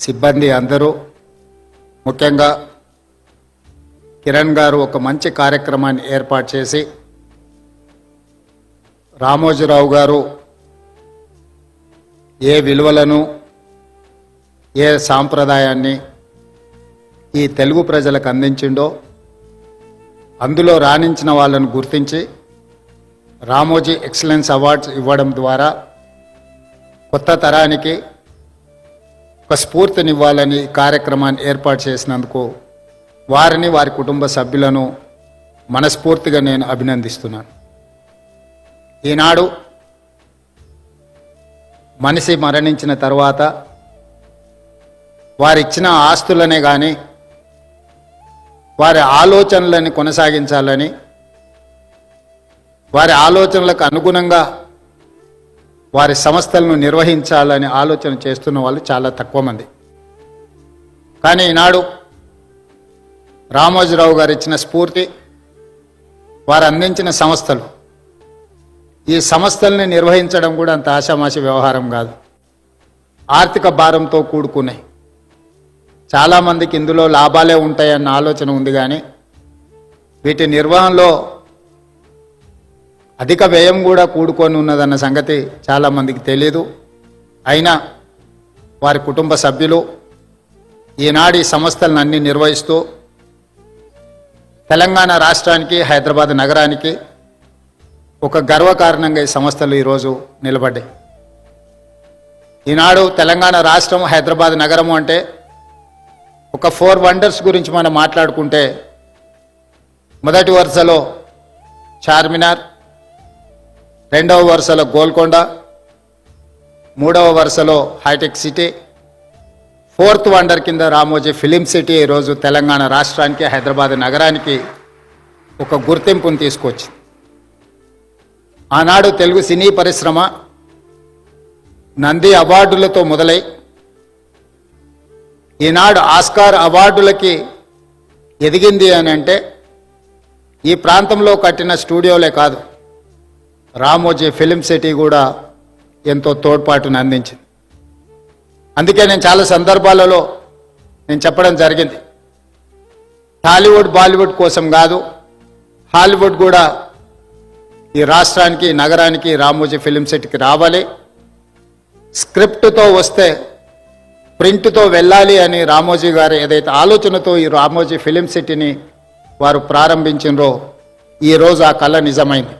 సిబ్బంది అందరూ ముఖ్యంగా కిరణ్ గారు ఒక మంచి కార్యక్రమాన్ని ఏర్పాటు చేసి రామోజీరావు గారు ఏ విలువలను ఏ సాంప్రదాయాన్ని ఈ తెలుగు ప్రజలకు అందించిండో అందులో రాణించిన వాళ్ళను గుర్తించి రామోజీ ఎక్సలెన్స్ అవార్డ్స్ ఇవ్వడం ద్వారా కొత్త తరానికి ఒక స్ఫూర్తినివ్వాలని కార్యక్రమాన్ని ఏర్పాటు చేసినందుకు వారిని వారి కుటుంబ సభ్యులను మనస్ఫూర్తిగా నేను అభినందిస్తున్నాను. ఈనాడు మనిషి మరణించిన తర్వాత వారిచ్చిన ఆస్తులనే కానీ వారి ఆలోచనలని కొనసాగించాలని వారి ఆలోచనలకు అనుగుణంగా వారి సంస్థలను నిర్వహించాలని ఆలోచన చేస్తున్న వాళ్ళు చాలా తక్కువ మంది. కానీ ఈనాడు రామోజీరావు గారు ఇచ్చిన స్ఫూర్తి వారు అందించిన సంస్థలు ఈ సంస్థల్ని నిర్వహించడం కూడా అంత ఆషామాషి వ్యవహారం కాదు. ఆర్థిక భారంతో కూడుకున్నాయి. చాలామందికి ఇందులో లాభాలే ఉంటాయన్న ఆలోచన ఉంది కానీ వీటి నిర్వహణలో అధిక వ్యయం కూడా కూడుకొని ఉన్నదన్న సంగతి చాలామందికి తెలియదు అయినా వారి కుటుంబ సభ్యులు ఈనాడు ఈ సంస్థలను అన్ని నిర్వహిస్తూ తెలంగాణ రాష్ట్రానికి హైదరాబాద్ నగరానికి ఒక గర్వకారణంగా ఈ సంస్థలు ఈరోజు నిలబడ్డాయి. ఈనాడు తెలంగాణ రాష్ట్రం హైదరాబాద్ నగరము అంటే ఒక ఫోర్ వండర్స్ గురించి మనం మాట్లాడుకుంటే మొదటి వరుసలో చార్మినార్ రెండవ వరుసలో గోల్కొండ మూడవ వరుసలో హైటెక్ సిటీ ఫోర్త్ వండర్ కింద రామోజీ ఫిలిం సిటీ ఈరోజు తెలంగాణ రాష్ట్రానికి హైదరాబాద్ నగరానికి ఒక గుర్తింపును తీసుకొచ్చింది. ఆనాడు తెలుగు సినీ పరిశ్రమ నంది అవార్డులతో మొదలై ఈనాడు ఆస్కార్ అవార్డులకి ఎదిగింది అని అంటే ఈ ప్రాంతంలో కట్టిన స్టూడియోలే కాదు. రామోజీ ఫిలిం సిటీ కూడా ఎంతో తోడ్పాటును అందించింది. అందుకే నేను చాలా సందర్భాలలో నేను చెప్పడం జరిగింది. టాలీవుడ్ బాలీవుడ్ కోసం కాదు హాలీవుడ్ కూడా ఈ రాష్ట్రానికి నగరానికి రామోజీ ఫిలిం సిటీకి రావాలి. స్క్రిప్ట్తో వస్తే ప్రింట్తో వెళ్ళాలి అని రామోజీ గారు ఏదైతే ఆలోచనతో ఈ రామోజీ ఫిలిం సిటీని వారు ప్రారంభించినరో ఈరోజు ఆ కళ నిజమైంది.